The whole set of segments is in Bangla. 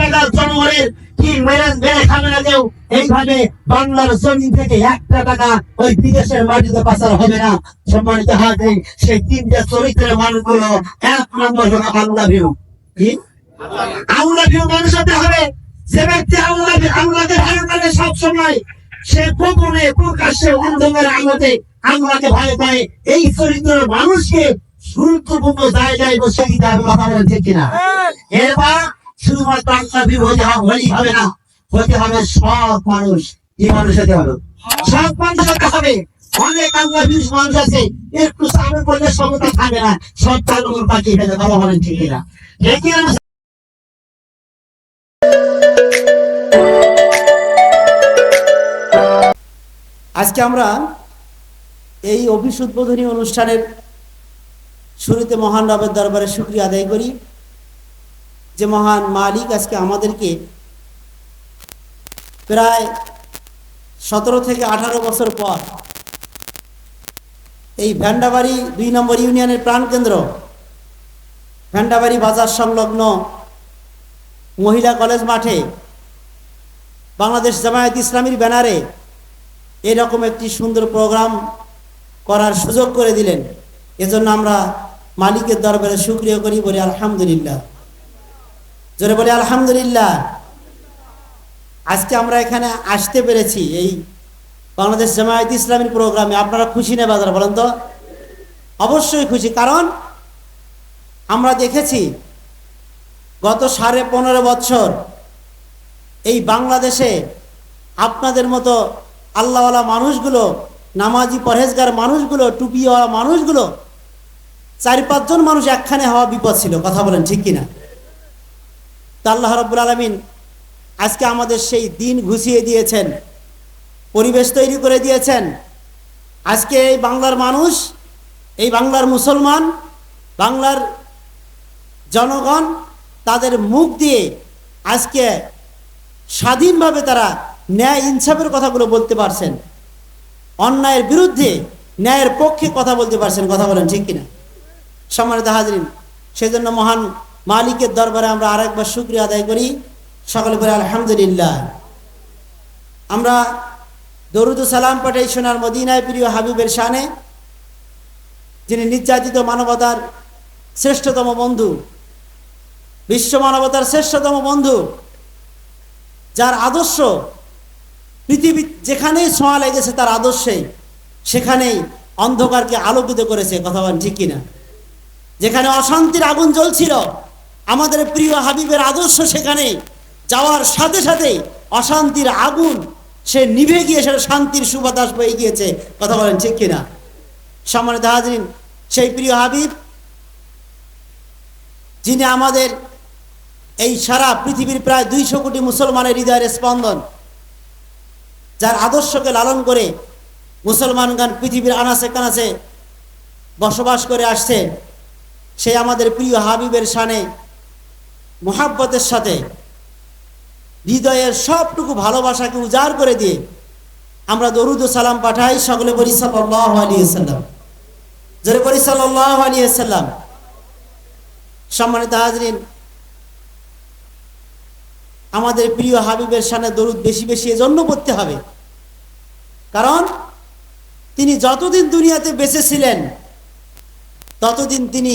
টাকা জনগণের কি মেরে মেরে খাবে না কেউ। এইভাবে বাংলার জমিন থেকে একটা টাকা ওই বিদেশের মাটিতে পাচার হবে না। সম্মানিত হাতে সেই তিনটা চরিত্রের মানুষগুলো এক নম্বর হলো আল্লাহ ভিউ কি? আল্লাহ ভিউ মানুষ হতে হবে। যে ব্যক্তি আল্লাহ আল্লাহকে ভয় করে সব সময় সে গোপনে প্রকাশ্যে অন্ধকার আলোতে আল্লাহকে ভয় পায়। এই চরিত্রের মানুষকে গুরুত্বপূর্ণ জায়গায় বসে দিতে হবে কথা বলেন ঠিক কিনা? এবার শুধুমাত্র ভিউ হবে না, হতে হবে সব মানুষ। কি মানুষ হতে হবে? সব মানুষ হতে হবে। অনেক মানুষ আছে। একটু সামনে করলে সমতা না। সব পাঠিয়ে ফেলে কথা বলেন, ঠিক ঠিক আজকে আমরা এই অফিস উদ্বোধনী অনুষ্ঠানের শুরুতে মহান রবের দরবারে শুক্রিয়া আদায় করি। যে মহান মালিক আজকে আমাদেরকে প্রায় সতেরো থেকে আঠারো বছর পর এই ভ্যান্ডাবাড়ি দুই নম্বর ইউনিয়নের প্রাণকেন্দ্র, ভ্যান্ডাবাড়ি বাজার সংলগ্ন মহিলা কলেজ মাঠে বাংলাদেশ জামায়াত ইসলামীর ব্যানারে এরকম একটি সুন্দর প্রোগ্রাম করার সুযোগ করে দিলেন। এজন্য আমরা মালিকের দরবারে সুক্রিয় করি বলি আলহামদুলিল্লাহ। জোরে বলি, আলহামদুলিল্লাহ। আজকে আমরা এখানে আসতে পেরেছি এই বাংলাদেশ জামায়াত ইসলামীর প্রোগ্রামে। আপনারা খুশি নেই বাজার, বলেন তো? অবশ্যই খুশি, কারণ আমরা দেখেছি গত সাড়ে পনেরো বছর এই বাংলাদেশে আপনাদের মতো আল্লাহওয়ালা মানুষগুলো, নামাজি পরহেজগার মানুষগুলো, টুপিওয়ালা মানুষগুলো চার পাঁচজন মানুষ একখানে হওয়া বিপদ ছিল, কথা বলেন ঠিক কিনা? তা আল্লাহ রব্বুল আলমিন আজকে আমাদের সেই দিন ঘুষিয়ে দিয়েছেন, পরিবেশ তৈরি করে দিয়েছেন। আজকে এই বাংলার মানুষ, এই বাংলার মুসলমান, বাংলার জনগণ তাদের মুখ দিয়ে আজকে স্বাধীনভাবে তারা ন্যায় ইনসাফের কথাগুলো বলতে পারছেন। অন্যায়ের বিরুদ্ধে ন্যায়ের পক্ষে কথা বলতে পারছেন, কথা বলেন ঠিক কিনা? সম্মানিত হাজরিন, সেজন্য মহান মালিকের দরবারে আমরা আরেকবার শুক্রিয়া আদায় করি। সকলে বলে, আলহামদুলিল্লাহ। আমরা দরুদ সালাম পাঠাই সোনার মদিনায় প্রিয় হাবিবের শানে, যিনি নির্যাতিত মানবতার শ্রেষ্ঠতম বন্ধু, বিশ্ব মানবতার শ্রেষ্ঠতম বন্ধু, যার আদর্শ পৃথিবী যেখানেই ছোঁয়া লেগেছে তার আদর্শেই সেখানেই অন্ধকারকে আলোকিত করেছে। কথা বলেন ঠিক কিনা? যেখানে অশান্তির আগুন জ্বলছিল আমাদের প্রিয় হাবিবের আদর্শ সেখানে যাওয়ার সাথে সাথে অশান্তির আগুন, সে নিভে গিয়ে সেটা শান্তির সুবাতাস বয়ে গিয়েছে। কথা বলেন ঠিক কিনা? সম্মানিত হাজরিন, সেই প্রিয় হাবিব, যিনি আমাদের এই সারা পৃথিবীর প্রায় দুইশো কোটি মুসলমানের হৃদয়ের স্পন্দন, যার আদর্শকে লালন করে মুসলমানগণ পৃথিবীর আনাচে কানাচে বসবাস করে আসছে, সেই আমাদের প্রিয় হাবিবের শানে মোহাব্বতের সাথে, হৃদয়ের সবটুকু ভালোবাসাকে উজাড় করে দিয়ে আমরা দরুদ সালাম পাঠাই সকলে আলিয়া জোরে আলিয়া সম্মানিত হাজরিন, আমাদের প্রিয় হাবিবের সামনে দরুদ বেশি বেশি এজন্য পড়তে হবে। কারণ তিনি যতদিন দুনিয়াতে বেঁচে ছিলেন, ততদিন তিনি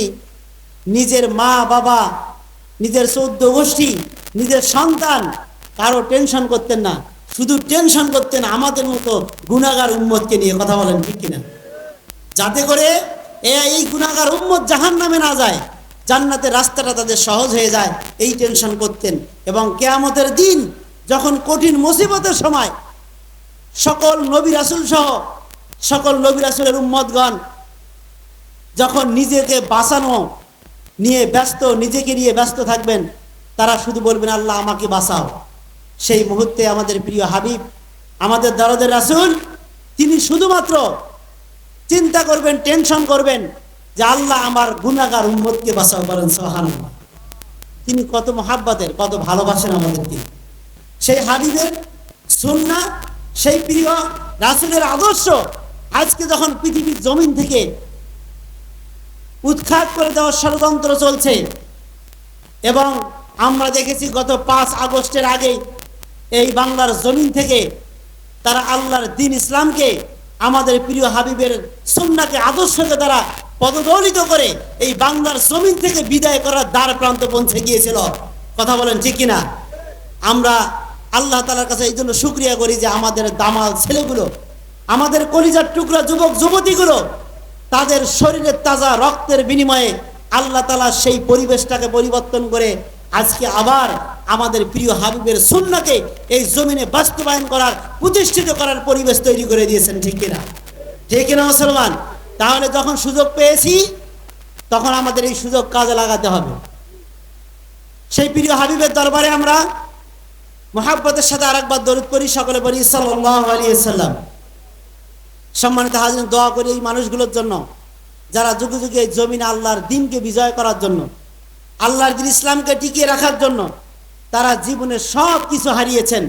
নিজের মা বাবা নিজের চৌদ্দ গোষ্ঠী, নিজের সন্তান, কারও টেনশন করতেন না। শুধু টেনশন করতেন আমাদের মতো গুণাগার উম্মতকে নিয়ে, কথা বলেন ঠিক কিনা? যাতে করে এই গুণাগার উম্মত জাহান নামে না যায়, জান্নাতের রাস্তাটা তাদের সহজ হয়ে যায়, এই টেনশন করতেন। এবং কেয়ামতের দিন যখন কঠিন মুসিবতের সময় সকল নবী রাসুল সহ সকল নবী রাসুলের উম্মতগণ যখন নিজেকে বাঁচানো নিয়ে ব্যস্ত, নিজেকে নিয়ে ব্যস্ত থাকবেন। তারা শুধু বলবেন, আল্লাহ, আমাকে বাঁচাও। সেই মুহূর্তে আমাদের প্রিয় হাবিব, আমাদের দরদের রাসুল, তিনি শুধুমাত্র চিন্তা করবেন, টেনশন করবেন যে, আল্লাহ, আমার গুণাগার উম্মতকে বাঁচাও করেন সোহান তিনি কত মহাব্বাতের, কত ভালোবাসেন আমাদেরকে। সেই হাবিবের সুন্না সেই প্রিয় রাসুলের আদর্শ, আজকে যখন পৃথিবীর জমিন থেকে উৎখাত করে দেওয়ার ষড়যন্ত্র চলছে। এবং আমরা দেখেছি গত পাঁচ আগস্টের আগে এই বাংলার জমিন থেকে তারা আল্লাহর দিন ইসলামকে, আমাদের প্রিয় হাবিবের সুন্নাকে আদর্শকে তারা পদদলিত করে এই বাংলার জমিন থেকে বিদায় করার দ্বার প্রান্ত পৌঁছে গিয়েছিল। কথা বলেন ঠিক কিনা? আমরা আল্লাহ তালার কাছে এই জন্য শুক্রিয়া করি যে আমাদের দামাল ছেলেগুলো, আমাদের কলিজার টুকরা যুবক, যুবতীগুলো তাদের শরীরের তাজা রক্তের বিনিময়ে আল্লাহ তালা সেই পরিবেশটাকে পরিবর্তন করে আজকে আবার আমাদের প্রিয় হাবিবের সুন্নাকে এই জমিনে বাস্তবায়ন করার, প্রতিষ্ঠিত করার পরিবেশ তৈরি করে দিয়েছেন, ঠিক কিনা? ঠিক কিনা, মুসলমান? তাহলে যখন সুযোগ পেয়েছি, তখন আমাদের এই সুযোগ কাজে লাগাতে হবে। সেই প্রিয় হাবিবের দরবারে আমরা মোহাব্বতের সাথে আরেকবার দরুদ করি সকলে বলি সাল্লাহ আলী সাল্লাম সম্মানিত হাজির দোয়া করি এই মানুষগুলোর জন্য, যারা যুগে যুগে জমিন আল্লাহর দিনকে বিজয় করার জন্য, আল্লাহর দিন ইসলামকে টিকিয়ে রাখার জন্য তারা জীবনে সব কিছু হারিয়েছেন,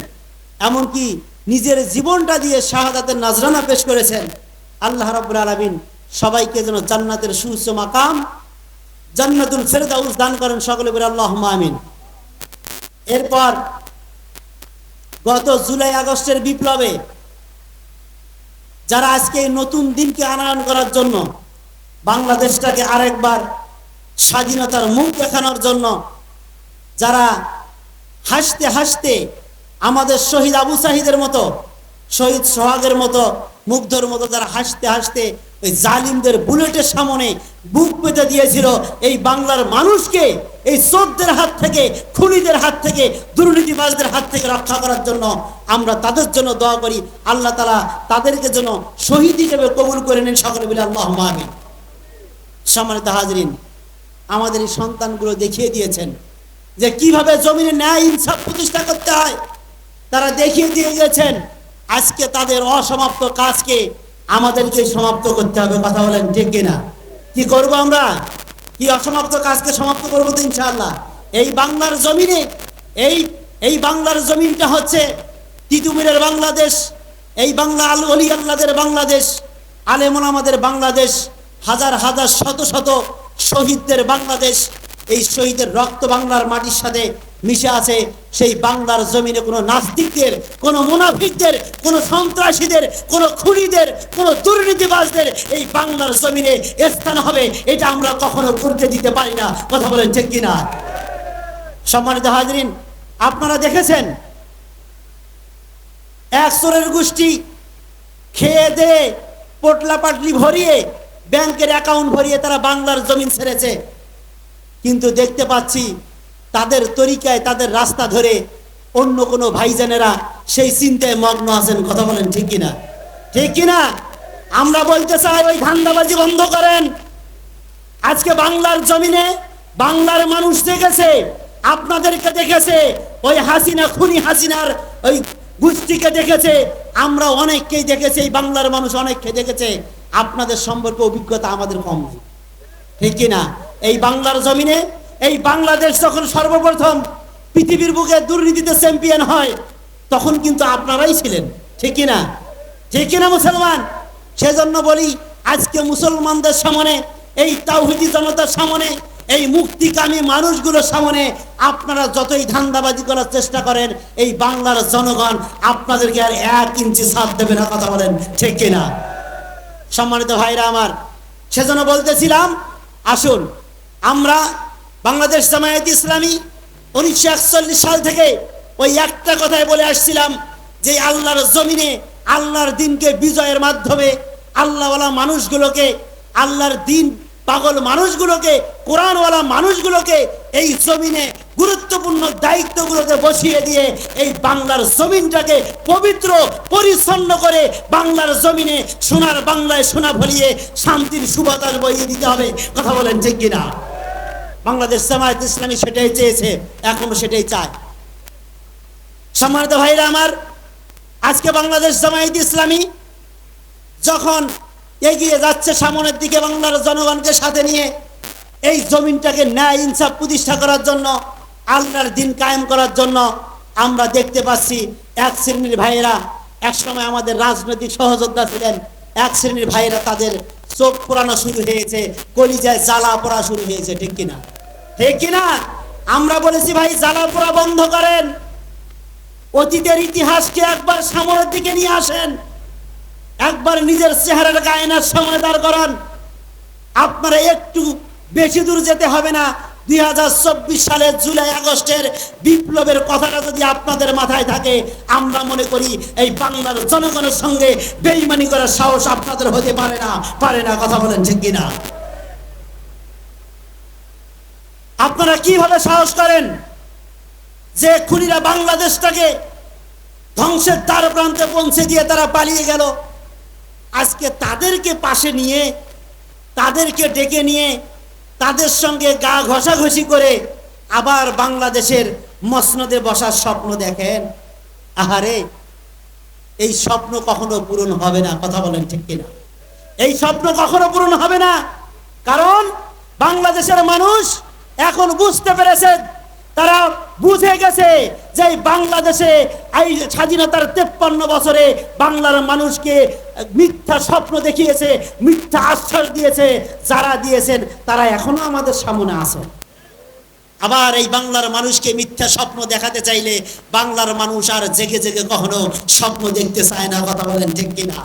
এমনকি নিজের জীবনটা দিয়ে শাহাদাতের নাজরানা পেশ করেছেন। আল্লাহ রব্বুল আলমিন সবাইকে যেন জান্নাতের সুউচ্চ মাকাম, জান্নাতুল ফেরদাউস দান করেন সকলে বলে আল্লাহ আমিন। এরপর গত জুলাই আগস্টের বিপ্লবে যারা আজকে এই নতুন দিনকে আনয়ন করার জন্য বাংলাদেশটাকে আরেকবার স্বাধীনতার মুখ দেখানোর জন্য, যারা হাসতে হাসতে আমাদের শহীদ আবু সাহিদের মতো, শহীদ সোহাগের মতো, মুগ্ধর মতো যারা হাসতে হাসতে ওই জালিমদের বুলেটের সামনে বুক পেতে দিয়েছিল এই বাংলার মানুষকে এই চোরদের হাত থেকে, খুনিদের হাত থেকে, দুর্নীতিবাজদের হাত থেকে রক্ষা করার জন্য আমরা তাদের জন্য দোয়া করি। আল্লাহ তালা তাদেরকে যেন শহীদ হিসেবে কবুল করে নেন সকলে বলে আল্লাহ আমিন। সম্মানিত হাজরিন, আমাদের এই সন্তানগুলো দেখিয়ে দিয়েছেন যে কীভাবে জমিনে ন্যায় ইনসাফ প্রতিষ্ঠা করতে হয়। তারা দেখিয়ে দিয়ে গেছেন আজকে তাদের অসমাপ্ত কাজকে আমাদেরকে সমাপ্ত করতে হবে। কথা বলেন ঠিক কিনা? কি করব আমরা? কি অসমাপ্ত কাজকে সমাপ্ত করব তো এই বাংলার জমিনে, এই এই বাংলার জমিনটা হচ্ছে তিতুমিরের বাংলাদেশ, এই বাংলা আল অলি আল্লাদের বাংলাদেশ আলেমন আমাদের বাংলাদেশ, হাজার হাজার শত শত শহীদদের বাংলাদেশ এই শহীদের রক্ত বাংলার মাটির সাথে মিশে আছে সেই বাংলার জমিনে কোনো নাস্তিকদের, কোনো মুনাফিকদের, কোনো সন্ত্রাসীদের, কোনো খুনিদের, কোনো দুর্নীতিবাজদের এই বাংলার জমিনে স্থান হবে, এটা আমরা কখনো করতে দিতে পারি না। কথা বলেন ঠিক কিনা? সম্মানিত হাজরিন, আপনারা দেখেছেন? এক চোরের গোষ্ঠী খেয়ে দে পটলা পাটলি ভরিয়ে ব্যাংকের অ্যাকাউন্ট ভরিয়ে তারা বাংলার জমিন ছেড়েছে। কিন্তু দেখতে পাচ্ছি তাদের তরিকায়, তাদের রাস্তা ধরে অন্য কোনো ভাইজানেরা সেই চিন্তায় মগ্ন আছেন। কথা বলেন, ঠিক কিনা? ঠিক কিনা? আমরা বলতে চাই, ওই ধান্দাবাজি বন্ধ করেন। আজকে বাংলার জমিনে বাংলার মানুষ দেখেছে, আপনাদেরকে দেখেছে, ওই হাসিনা, খুনি হাসিনার ওই গোষ্ঠীকে দেখেছে। আমরা অনেককেই দেখেছি, এই বাংলার মানুষ অনেককে দেখেছে। আপনাদের সম্পর্কে অভিজ্ঞতা আমাদের কম নেই। ঠিক কিনা? এই বাংলার জমিনে, এই বাংলাদেশ যখন সর্বপ্রথম পৃথিবীর বুকে দুর্নীতিতে চ্যাম্পিয়ন হয়, তখন কিন্তু আপনারাই ছিলেন, ঠিক না? ঠিক না, মুসলমান? সেজন্য বলি, আজকে মুসলমানদের সামনে, এই তাওহিদি জনতার সামনে, এই মুক্তিকামী মানুষগুলোর সামনে আপনারা যতই ধান্দাবাজি করার চেষ্টা করেন, এই বাংলার জনগণ আপনাদেরকে আর এক ইঞ্চি সাথ দেবে না কথা বলেন, ঠিক কিনা সম্মানিত ভাইরা আমার, সেজন্য বলতেছিলাম, আসুন আমরা বাংলাদেশ জামায়াত ইসলামী উনিশশো একচল্লিশ সাল থেকে ওই একটা কথাই বলে আসছিলাম যে আল্লাহর জমিনে আল্লাহর দিনকে বিজয়ের মাধ্যমে আল্লাহওয়ালা মানুষগুলোকে, আল্লাহর দিন পাগল মানুষগুলোকে, কোরআনওয়ালা মানুষগুলোকে এই জমিনে গুরুত্বপূর্ণ দায়িত্বগুলোতে বসিয়ে দিয়ে এই বাংলার জমিনটাকে পবিত্র, পরিচ্ছন্ন করে বাংলার জমিনে সোনার বাংলায় সোনা ভরিয়ে শান্তির সুবাতাস বইয়ে দিতে হবে। কথা বলেন ঠিক কিনা? বাংলাদেশ জামায়াত ইসলামী সেটাই চেয়েছে, এখনও সেটাই চায়। সম্মানিত ভাইরা আমার, আজকে বাংলাদেশ জামায়াত ইসলামী যখন এগিয়ে যাচ্ছে সামনের দিকে বাংলার জনগণকে সাথে নিয়ে, এই জমিনটাকে ন্যায় ইনসাফ প্রতিষ্ঠা করার জন্য, আল্লাহর দিন কায়েম করার জন্য আমরা দেখতে পাচ্ছি এক শ্রেণির ভাইয়েরা একসময় আমাদের রাজনৈতিক সহযোদ্ধা ছিলেন, এক শ্রেণির ভাইয়েরা তাদের চোখ পোড়ানো শুরু হয়েছে, কলিজায় জ্বালা পড়া শুরু হয়েছে, ঠিক কিনা? ঠিক কিনা? আমরা বলেছি, ভাই, জ্বালা পোড়া বন্ধ করেন। অতীতের ইতিহাসকে একবার সামনের দিকে নিয়ে আসেন। একবার নিজের চেহারার গায়নার সামনে দাঁড় করান। আপনারা একটু বেশি দূর যেতে হবে না। দুই সালের জুলাই আগস্টের বিপ্লবের কথাটা যদি আপনাদের মাথায় থাকে, আমরা মনে করি এই বাংলার জনগণের সঙ্গে বেইমানি করার সাহস আপনাদের হতে পারে না। পারে না, কথা বলেন ঠিক কিনা? আপনারা কীভাবে সাহস করেন যে খুনিরা বাংলাদেশটাকে ধ্বংসের দ্বার প্রান্তে পৌঁছে দিয়ে তারা পালিয়ে গেল? আজকে তাদেরকে পাশে নিয়ে, তাদেরকে ডেকে নিয়ে তাদের সঙ্গে গা ঘষাঘষি করে আবার বাংলাদেশের মসনদে বসার স্বপ্ন দেখেন। আহারে, এই স্বপ্ন কখনো পূরণ হবে না, কথা বলেন ঠিক কিনা? এই স্বপ্ন কখনো পূরণ হবে না, কারণ বাংলাদেশের মানুষ এখন বুঝতে পেরেছে তারা বুঝে গেছে যে বাংলাদেশে এই স্বাধীনতার তেপ্পান্ন বছরে বাংলার মানুষকে মিথ্যা স্বপ্ন দেখিয়েছে, মিথ্যা আশ্বাস দিয়েছে, যারা দিয়েছেন, তারা এখনও আমাদের সামনে আছে। আবার এই বাংলার মানুষকে মিথ্যা স্বপ্ন দেখাতে চাইলে বাংলার মানুষ আর জেগে জেগে কখনো স্বপ্ন দেখতে চায় না, কথা বলেন ঠিক কিনা?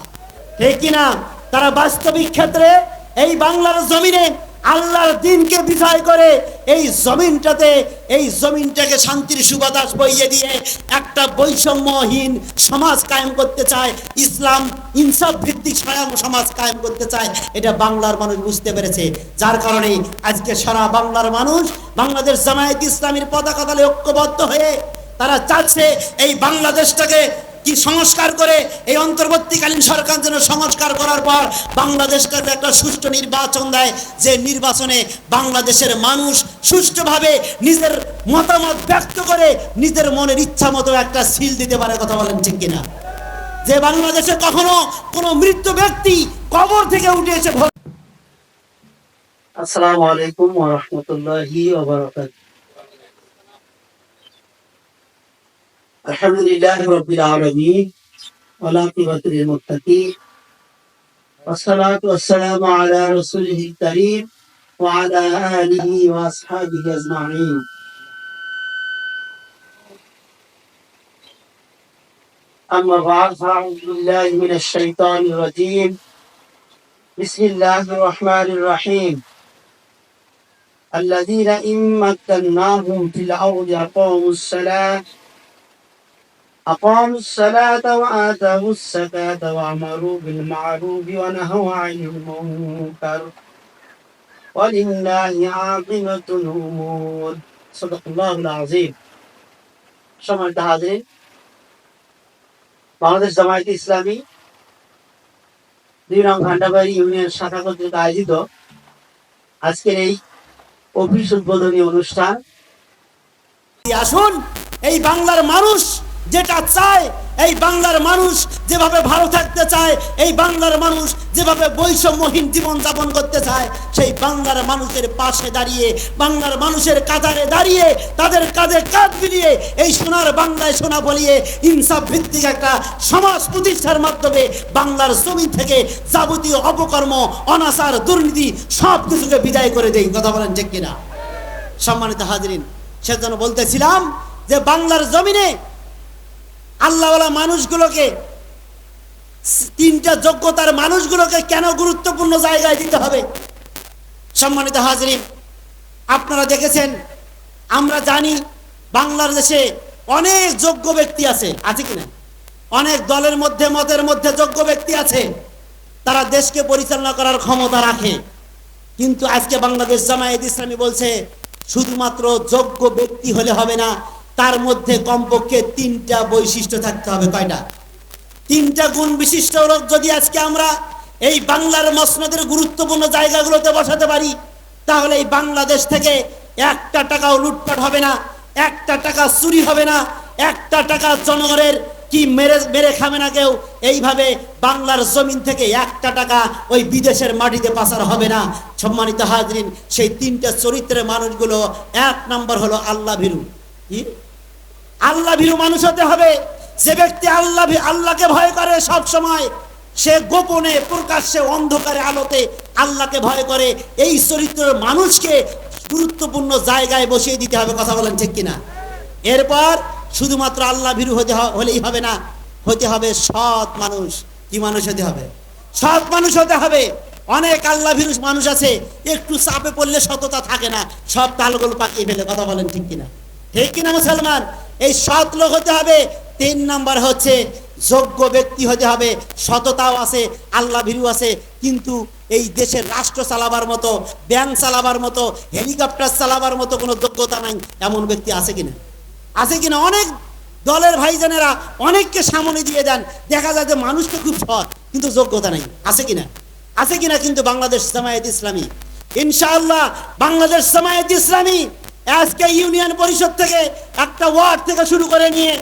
ঠিক কিনা? তারা বাস্তবিক ক্ষেত্রে এই বাংলার জমিনে আল্লাহর দিনকে বিজয় করে এই জমিনটাতে, এই জমিনটাকে শান্তির সুবাতাস বইয়ে দিয়ে একটা বৈষম্যহীন সমাজ কায়েম করতে চায়, ইসলাম ইনসাফ ভিত্তিক সমাজ কায়েম করতে চায়, এটা বাংলার মানুষ বুঝতে পেরেছে। যার কারণে আজকে সারা বাংলার মানুষ বাংলাদেশ জামায়াত ইসলামীর পতাকা তলে ঐক্যবদ্ধ হয়ে তারা চাচ্ছে এই বাংলাদেশটাকে কি সংস্কার করে এই অন্তর্বর্তীকালীন সরকার যেন সংস্কার করার পর বাংলাদেশটাতে একটা সুষ্ঠু নির্বাচন দেয়, যে নির্বাচনে বাংলাদেশের মানুষ সুষ্ঠুভাবে নিজের মতামত ব্যক্ত করে নিজের মনের ইচ্ছা মতো একটা সিল দিতে পারে কথা বলেন ঠিক কিনা? যে বাংলাদেশে কখনো কোনো মৃত ব্যক্তি কবর থেকে উঠে এসে আসসালামু আলাইকুম ওয়া রাহমাতুল্লাহি ওয়া বারাকাতুহু। الحمد لله رب العالمين والعاقبة للمتقين والصلاة والسلام على رسوله الكريم وعلى آله وأصحابه أجمعين أما بعد فأعوذ بالله من الشيطان الرجيم بسم الله الرحمن الرحيم الذين إن مكناهم في الأرض أقاموا الصلاة أقاموا الصلاة وآتوا الزكاة وأمروا بالمعروف ونهوا عن المنكر ولله عاقبة الأمور صدق الله العظيم সম্মানিত হাজির বাংলাদেশ জামায়াত ইসলামী দুই রং ঘান্ডাবাড়ি ইউনিয়ন শাখা কর্তৃক আয়োজিত আজকের এই অফিস উদ্বোধনী অনুষ্ঠান আসুন এই বাংলার মানুষ যেটা চায় এই বাংলার মানুষ যেভাবে ভালো থাকতে চায়, এই বাংলার মানুষ যেভাবে বৈষম্যহীন জীবন যাপন করতে চায়, সেই বাংলার মানুষের পাশে দাঁড়িয়ে, বাংলার মানুষের কাতারে দাঁড়িয়ে, তাদের কাঁধে কাঁধ মিলিয়ে এই সোনার বাংলায় সোনা বলিয়ে ইনসাফ ভিত্তিক একটা সমাজ প্রতিষ্ঠার মাধ্যমে বাংলার জমি থেকে যাবতীয় অপকর্ম, অনাচার, দুর্নীতি সব কিছুকে বিদায় করে দেই। কথা বলেন ঠিক কিনা? সম্মানিত হাজরিন, সেজন্য বলতেছিলাম যে বাংলার জমিনে আল্লাহওয়ালা মানুষগুলোকে, তিনটা যোগ্যতার মানুষগুলোকে কেন গুরুত্বপূর্ণ জায়গায় দিতে হবে? সম্মানিত হাজরিন, আপনারা দেখেছেন, আমরা জানি বাংলার দেশে অনেক যোগ্য ব্যক্তি আছে আছে কিনা অনেক দলের মধ্যে, মতের মধ্যে যোগ্য ব্যক্তি আছে, তারা দেশকে পরিচালনা করার ক্ষমতা রাখে। কিন্তু আজকে বাংলাদেশ জামায়াত ইসলামী বলছে, শুধুমাত্র যোগ্য ব্যক্তি হলে হবে না তার মধ্যে কমপক্ষে তিনটা বৈশিষ্ট্য থাকতে হবে, কয়টা? তিনটা গুণ বিশিষ্ট লোক যদি আজকে আমরা এই বাংলার মসনদের গুরুত্বপূর্ণ জায়গাগুলোতে বসাতে পারি, তাহলে এই বাংলাদেশ থেকে একটা টাকাও লুটপাট হবে না, একটা টাকা চুরি হবে না, একটা টাকা জনগণের কি মেরে মেরে খাবে না কেউ, এইভাবে বাংলার জমিন থেকে একটা টাকা ওই বিদেশের মাটিতে পাচার হবে না। সম্মানিত হাজরিন, সেই তিনটা চরিত্রের মানুষগুলো এক নম্বর হলো আল্লাহ ভীরু। কি? আল্লাহ ভীরু মানুষ হতে হবে। যে ব্যক্তি আল্লাহ আল্লাহকে ভয় করে সব সময় সে গোপনে, প্রকাশ্যে, অন্ধকারে, আলোতে আল্লাহকে ভয় করে। এই চরিত্রের মানুষকে গুরুত্বপূর্ণ জায়গায় বসিয়ে দিতে হবে, কথা বলেন ঠিক কিনা? এরপর শুধুমাত্র আল্লাহ ভীরু হতে হলেই হবে না, হতে হবে সৎ মানুষ। কি মানুষ হতে হবে? সৎ মানুষ হতে হবে। অনেক আল্লাহ ভীরু মানুষ আছে, একটু চাপে পড়লে সততা থাকে না, সব তালগোল পাকিয়ে ফেলে, কথা বলেন ঠিক কিনা? ঠিক কিনা মুসলমান? এই সৎ লোক হতে হবে। তিন নাম্বার হচ্ছে যোগ্য ব্যক্তি হতে হবে। সততাও আছে, আল্লাহ ভীরু আছে, কিন্তু এই দেশের রাষ্ট্র চালাবার মতো ব্যাংক চালাবার মতো হেলিকপ্টার চালাবার মতো কোনো যোগ্যতা নাই। এমন ব্যক্তি আছে কিনা? আছে কিনা? অনেক দলের ভাইজানেরা অনেককে সামনে দিয়ে দেন। দেখা যায় যে মানুষ তো খুব সৎ, কিন্তু যোগ্যতা নাই। আছে কিনা? আছে কিনা কিন্তু বাংলাদেশ জামায়াত ইসলামী? ইনশাআল্লাহ বাংলাদেশ জামায়াত ইসলামী আজকে ইউনিয়ন পরিষদ থেকে একটা ওয়ার্ড থেকে শুরু করে নিয়ে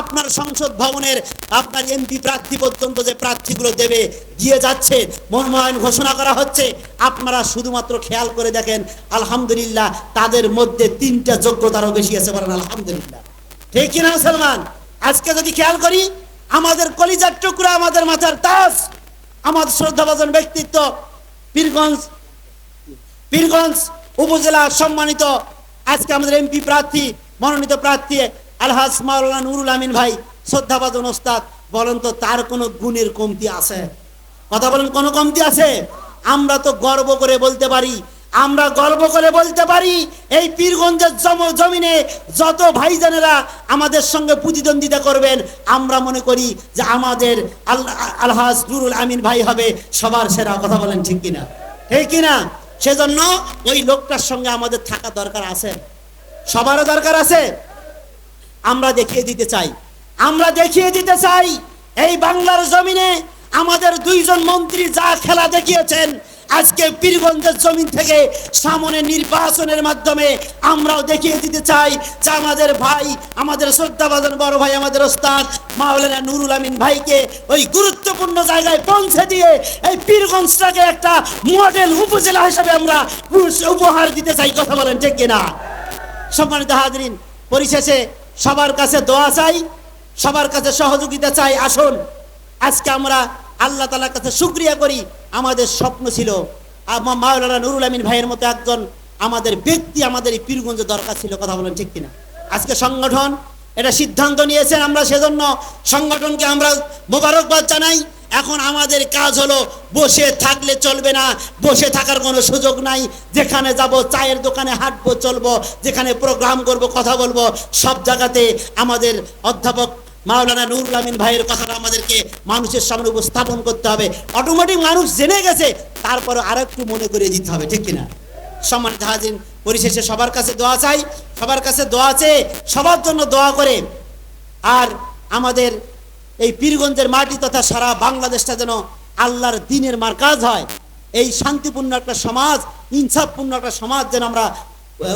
আপনার সংসদ ভবনের আপনার এমপি প্রার্থী পর্যন্ত যে প্রার্থীগুলো দেবে দিয়ে যাচ্ছে, মনোনয়ন ঘোষণা করা হচ্ছে, আপনারা শুধুমাত্র খেয়াল করে দেখেন, আলহামদুলিল্লাহ তাদের মধ্যে তিনটা যোগ্যতারও বেশি আছে বলেন আলহামদুলিল্লাহ। ঠিক কিনা মুসলমান? আজকে যদি খেয়াল করি, আমাদের কলিজার টুকরা, আমাদের মাথার তাজ আমার শ্রদ্ধাভাজন ব্যক্তিত্ব, পীরগঞ্জ পীরগঞ্জ উপজেলা সম্মানিত আজকে আমাদের এমপি প্রার্থী, মনোনীত প্রার্থী আলহাজ মাওলানা নুরুল আমিন ভাই শ্রদ্ধাভাজন ওস্তাদ, বলেন তো তার কোনো গুণের কমতি আছে? কথা বলেন, কোনো কমতি আছে? আমরা তো গর্ব করে বলতে পারি, আমরা গর্ব করে বলতে পারি, এই পীরগঞ্জের জম, জমিনে যত ভাইজানেরা আমাদের সঙ্গে প্রতিদ্বন্দ্বিতা করবেন, আমরা মনে করি যে আমাদের আল- আলহাজ নুরুল আমিন ভাই হবে সবার সেরা, কথা বলেন ঠিক কিনা? ঠিক কিনা? সেজন্য ওই লোকটার সঙ্গে আমাদের থাকা দরকার আছে। সবারও দরকার আছে। আমরা দেখিয়ে দিতে চাই। আমরা দেখিয়ে দিতে চাই, এই বাংলার জমিনে আমাদের দুইজন মন্ত্রী যা খেলা দেখিয়েছেন আজকে পীরগঞ্জের জমিন থেকে সামনে নির্বাচনের মাধ্যমে আমরাও দেখিয়ে দিতে চাই যে আমাদের ভাই, আমাদের শ্রদ্ধাবাদন বড় ভাই, আমাদের ওস্তাদ মাওলানা নুরুল আমিন ভাইকে ওই গুরুত্বপূর্ণ জায়গায় পৌঁছে দিয়ে এই পীরগঞ্জটাকে একটা মডেল উপজেলা হিসাবে আমরা উপহার দিতে চাই, কথা বলেন ঠিক কিনা? সম্মানিত হাজরিন, পরিশেষে সবার কাছে দোয়া চাই, সবার কাছে সহযোগিতা চাই। আসুন, আজকে আমরা আল্লাহ তালার কাছে শুক্রিয়া করি। আমাদের স্বপ্ন ছিল, আমা- মাওলানা নুরুল আমিন ভাইয়ের মতো একজন আমাদের ব্যক্তি, আমাদের এই পীরগঞ্জে দরকার ছিল, কথা বলেন ঠিক কিনা? আজকে সংগঠন এটা সিদ্ধান্ত নিয়েছেন আমরা সেজন্য, সংগঠনকে আমরা মোবারকবাদ জানাই, এখন আমাদের কাজ হলো বসে থাকলে চলবে না, বসে থাকার কোনো সুযোগ নাই, যেখানে যাব চায়ের দোকানে হাঁটবো, চলবো, যেখানে প্রোগ্রাম করব, কথা বলব, সব জায়গাতে আমাদের অধ্যাপক মাওলানা নুরুল আমিন ভাইয়ের কথাটা আমাদেরকে মানুষের সামনে উপস্থাপন করতে হবে। অটোমেটিক মানুষ জেনে গেছে তারপরে আর একটু মনে করে দিতে হবে, ঠিক কিনা? সম্মানিত হাজিন পরিশেষে সবার কাছে দোয়া চাই, সবার কাছে দোয়া চেয়ে সবার জন্য দোয়া করে। আর আমাদের এই পীরগঞ্জের মাটি তথা সারা বাংলাদেশটা যেন আল্লাহর দিনের মার্কাজ হয়। এই শান্তিপূর্ণ একটা সমাজ, ইনসাফপূর্ণ একটা সমাজ যেন আমরা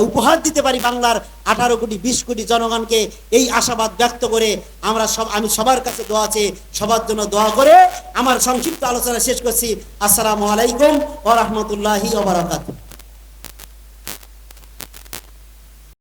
উপহার দিতে পারি বাংলার আঠারো কোটি, বিশ কোটি জনগণকে। এই আশাবাদ ব্যক্ত করে আমরা সব, আমি সবার কাছে দোয়া চেয়ে সবার জন্য দোয়া করে আমার সংক্ষিপ্ত আলোচনা শেষ করছি। আসসালামু আলাইকুম ও রহমতুল্লাহি ওয়া বারাকাতুহু।